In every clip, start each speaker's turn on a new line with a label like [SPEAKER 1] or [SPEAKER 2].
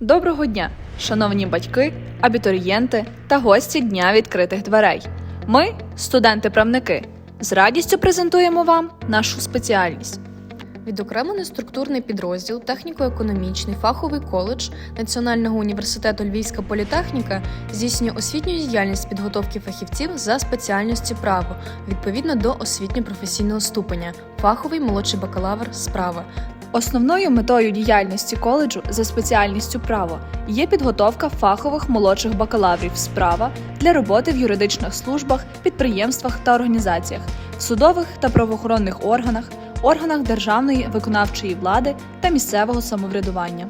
[SPEAKER 1] Доброго дня, шановні батьки, абітурієнти та гості Дня відкритих дверей. Ми, студенти-правники, з радістю презентуємо вам нашу спеціальність.
[SPEAKER 2] Відокремлений структурний підрозділ техніко-економічний фаховий коледж Національного університету Львівська політехніка здійснює освітню діяльність підготовки фахівців за спеціальністю право відповідно до освітньо-професійного ступеня, фаховий молодший бакалавр справа.
[SPEAKER 1] Основною метою діяльності коледжу за спеціальністю право є підготовка фахових молодших бакалаврів з права для роботи в юридичних службах, підприємствах та організаціях, судових та правоохоронних органах, органах державної виконавчої влади та місцевого самоврядування.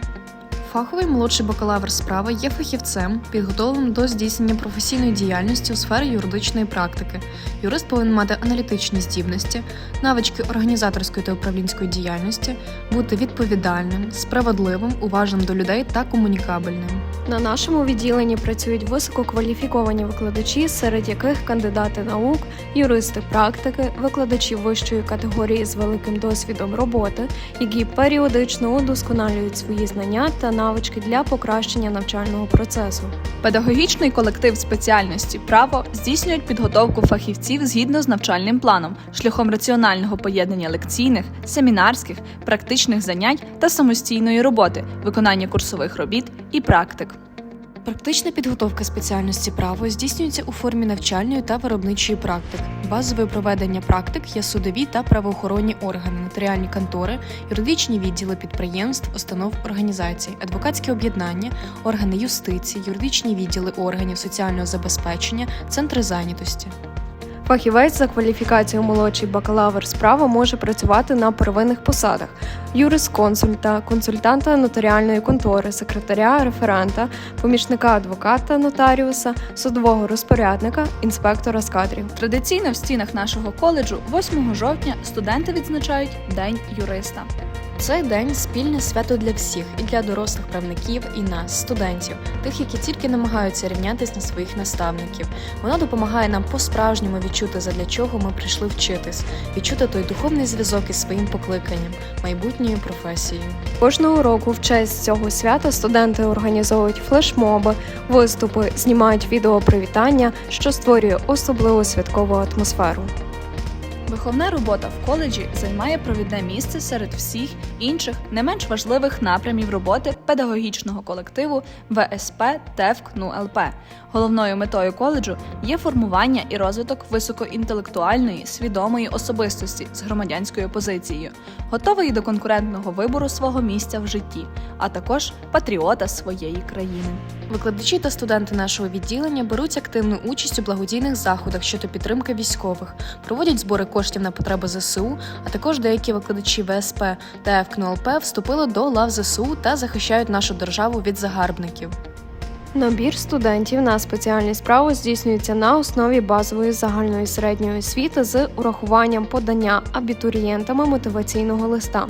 [SPEAKER 2] Фаховий молодший бакалавр справа є фахівцем, підготовленим до здійснення професійної діяльності у сфері юридичної практики. Юрист повинен мати аналітичні здібності, навички організаторської та управлінської діяльності, бути відповідальним, справедливим, уважним до людей та комунікабельним.
[SPEAKER 3] На нашому відділенні працюють висококваліфіковані викладачі, серед яких кандидати наук, юристи практики, викладачі вищої категорії з великим досвідом роботи, які періодично удосконалюють свої знання та навички для покращення навчального процесу.
[SPEAKER 1] Педагогічний колектив спеціальності право здійснюють підготовку фахівців згідно з навчальним планом, шляхом раціонального поєднання лекційних, семінарських, практичних занять та самостійної роботи, виконання курсових робіт і практик.
[SPEAKER 2] Практична підготовка спеціальності право здійснюється у формі навчальної та виробничої практик. Базовою проведення практик є судові та правоохоронні органи, нотаріальні контори, юридичні відділи підприємств, установ організацій, адвокатські об'єднання, органи юстиції, юридичні відділи органів соціального забезпечення, центри зайнятості.
[SPEAKER 3] Фахівець за кваліфікацією молодший бакалавр справа може працювати на первинних посадах: юрисконсульта, консультанта нотаріальної контори, секретаря, референта, помічника адвоката, нотаріуса, судового розпорядника, інспектора з кадрів.
[SPEAKER 1] Традиційно в стінах нашого коледжу 8 жовтня студенти відзначають День юриста.
[SPEAKER 2] Цей день спільне свято для всіх, і для дорослих правників, і нас, студентів, тих, які тільки намагаються рівнятись на своїх наставників. Воно допомагає нам по-справжньому відчути, задля чого ми прийшли вчитись, відчути той духовний зв'язок із своїм покликанням, майбутньою професією.
[SPEAKER 3] Кожного року в честь цього свята студенти організовують флешмоби, виступи, знімають відео привітання, що створює особливу святкову атмосферу.
[SPEAKER 1] Виховна робота в коледжі займає провідне місце серед всіх інших не менш важливих напрямів роботи педагогічного колективу ВСП ТЕВК НУЛП. Головною метою коледжу є формування і розвиток високоінтелектуальної, свідомої особистості з громадянською позицією, готової до конкурентного вибору свого місця в житті, а також патріота своєї країни.
[SPEAKER 2] Викладачі та студенти нашого відділення беруть активну участь у благодійних заходах щодо підтримки військових, проводять збори коштів на потреби ЗСУ, а також деякі викладачі ВСП та ФКНУЛП вступили до лав ЗСУ та захищають нашу державу від загарбників.
[SPEAKER 3] Набір студентів на спеціальність право здійснюється на основі базової загальної середньої освіти з урахуванням подання абітурієнтами мотиваційного листа.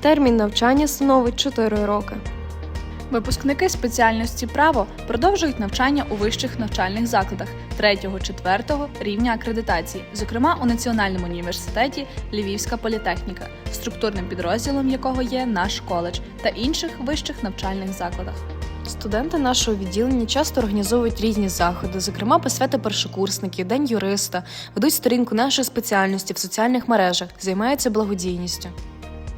[SPEAKER 3] Термін навчання становить 4 роки.
[SPEAKER 1] Випускники спеціальності право продовжують навчання у вищих навчальних закладах 3-4 рівня акредитації, зокрема у Національному університеті Львівська політехніка, структурним підрозділом якого є наш коледж та інших вищих навчальних закладах.
[SPEAKER 2] Студенти нашого відділення часто організовують різні заходи, зокрема посвяти першокурсників, день юриста, ведуть сторінку нашої спеціальності в соціальних мережах, займаються благодійністю.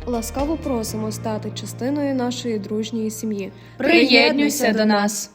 [SPEAKER 3] Ласкаво просимо стати частиною нашої дружньої сім'ї.
[SPEAKER 1] Приєднуйся до нас!